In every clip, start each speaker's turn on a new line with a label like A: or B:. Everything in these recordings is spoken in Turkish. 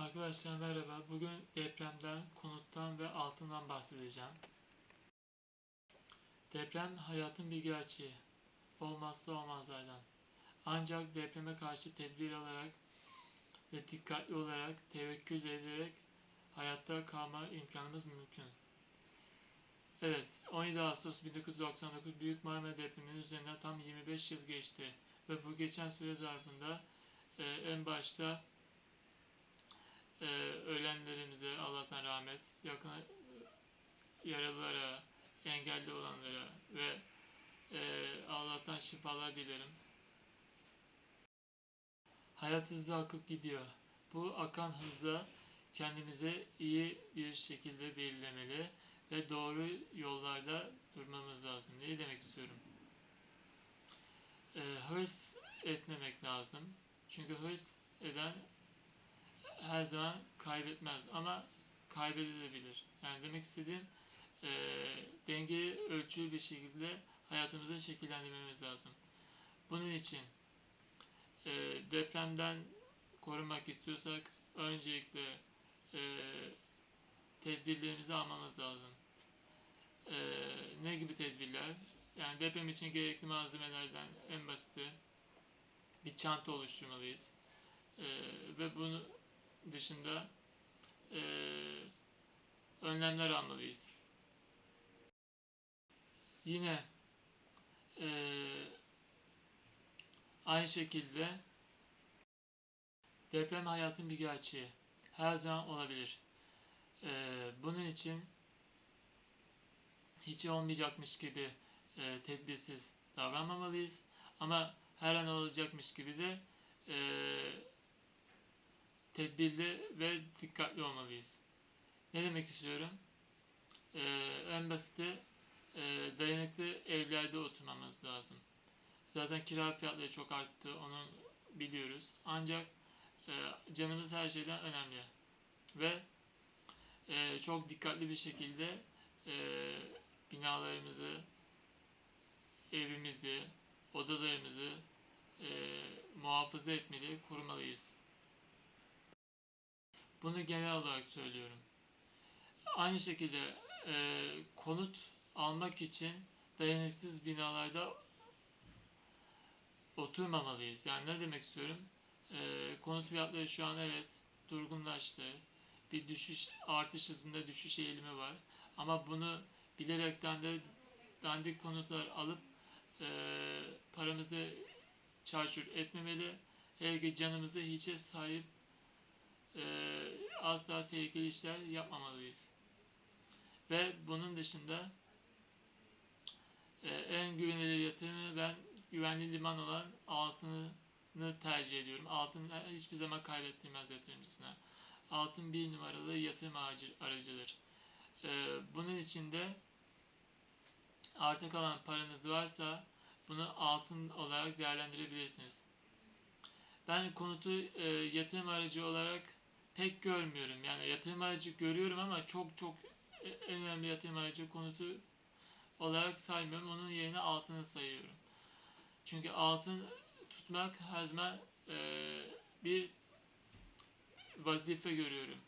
A: Arkadaşlar merhaba. Bugün depremden, konuttan ve altından bahsedeceğim. Deprem hayatın bir gerçeği. Olmazsa olmazlardan. Ancak depreme karşı tedbir alarak ve dikkatli olarak tevekkül ederek hayatta kalma imkanımız mümkün. Evet, 17 Ağustos 1999 Büyük Marmara depreminin üzerinden tam 25 yıl geçti ve bu geçen süre zarfında e, en başta e, ölenlerimize Allah'tan rahmet, yakın yaralılara, engelli olanlara ve e, Allah'tan şifalar dilerim. Hayat hızla akıp gidiyor. Bu akan hızla kendimize iyi bir şekilde belirlemeli ve doğru yollarda durmamız lazım. Ne demek istiyorum? E, hırs etmemek lazım. Çünkü hırs eden her zaman kaybetmez ama kaybedebilir. Yani demek istediğim e, dengeli ölçülü bir şekilde hayatımızı şekillendirmemiz lazım. Bunun için e, depremden korunmak istiyorsak öncelikle e, tedbirlerimizi almamız lazım. E, ne gibi tedbirler? Yani deprem için gerekli malzemelerden en basiti bir çanta oluşturmalıyız. E, ve bunu dışında e, önlemler almalıyız. Yine e, aynı şekilde deprem hayatın bir gerçeği. Her zaman olabilir. E, bunun için hiç olmayacakmış gibi e, tedbirsiz davranmamalıyız. Ama her an olacakmış gibi de e, tedbirli ve dikkatli olmalıyız. Ne demek istiyorum? Ee, en basiti e, dayanıklı evlerde oturmamız lazım. Zaten kira fiyatları çok arttı, onu biliyoruz. Ancak e, canımız her şeyden önemli. Ve e, çok dikkatli bir şekilde e, binalarımızı, evimizi, odalarımızı e, muhafaza etmeli, korumalıyız. Bunu genel olarak söylüyorum. Aynı şekilde e, konut almak için dayanıksız binalarda oturmamalıyız. Yani ne demek istiyorum? E, konut fiyatları şu an evet durgunlaştı. Bir düşüş, artış hızında düşüş eğilimi var. Ama bunu bilerekten de dandik konutlar alıp e, paramızı çarçur etmemeli. Hele ki canımızı hiçe sahip e, asla tehlikeli işler yapmamalıyız. Ve bunun dışında e, en güvenilir yatırımı ben güvenli liman olan altını tercih ediyorum. Altın hiçbir zaman kaybettirmez yatırımcısına. Altın bir numaralı yatırım aracı, aracıdır. E, bunun için de arta kalan paranız varsa bunu altın olarak değerlendirebilirsiniz. Ben konutu e, yatırım aracı olarak pek görmüyorum. Yani yatırım aracı görüyorum ama çok çok en önemli yatırım aracı konutu olarak saymıyorum. Onun yerine altını sayıyorum. Çünkü altın tutmak her zaman e, bir vazife görüyorum.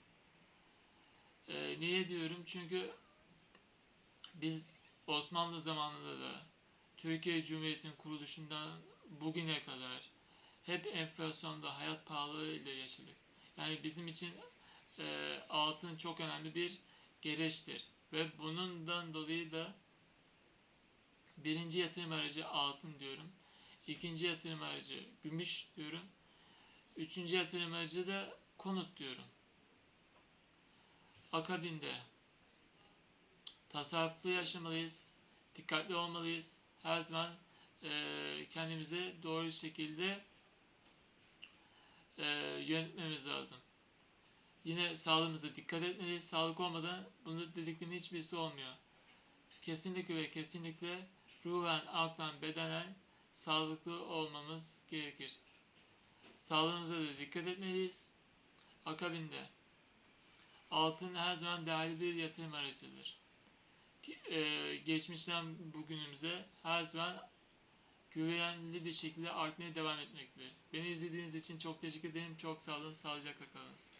A: E, niye diyorum? Çünkü biz Osmanlı zamanında da Türkiye Cumhuriyeti'nin kuruluşundan bugüne kadar hep enflasyonda, hayat pahalılığı ile yaşadık. Yani bizim için e, altın çok önemli bir gereçtir. Ve bundan dolayı da birinci yatırım aracı altın diyorum. İkinci yatırım aracı gümüş diyorum. Üçüncü yatırım aracı da konut diyorum. Akabinde tasarruflu yaşamalıyız. Dikkatli olmalıyız. Her zaman e, kendimize doğru şekilde e, yönetmemiz lazım. Yine sağlığımıza dikkat etmeliyiz. Sağlık olmadan bunu dediklerinin hiçbirisi olmuyor. Kesinlikle ve kesinlikle ruhen, aklen, bedenen sağlıklı olmamız gerekir. Sağlığımıza da dikkat etmeliyiz. Akabinde altın her zaman değerli bir yatırım aracıdır. Ee, geçmişten bugünümüze her zaman güvenli bir şekilde artmaya devam etmektedir. Beni izlediğiniz için çok teşekkür ederim. Çok sağ olun. Sağlıcakla kalınız.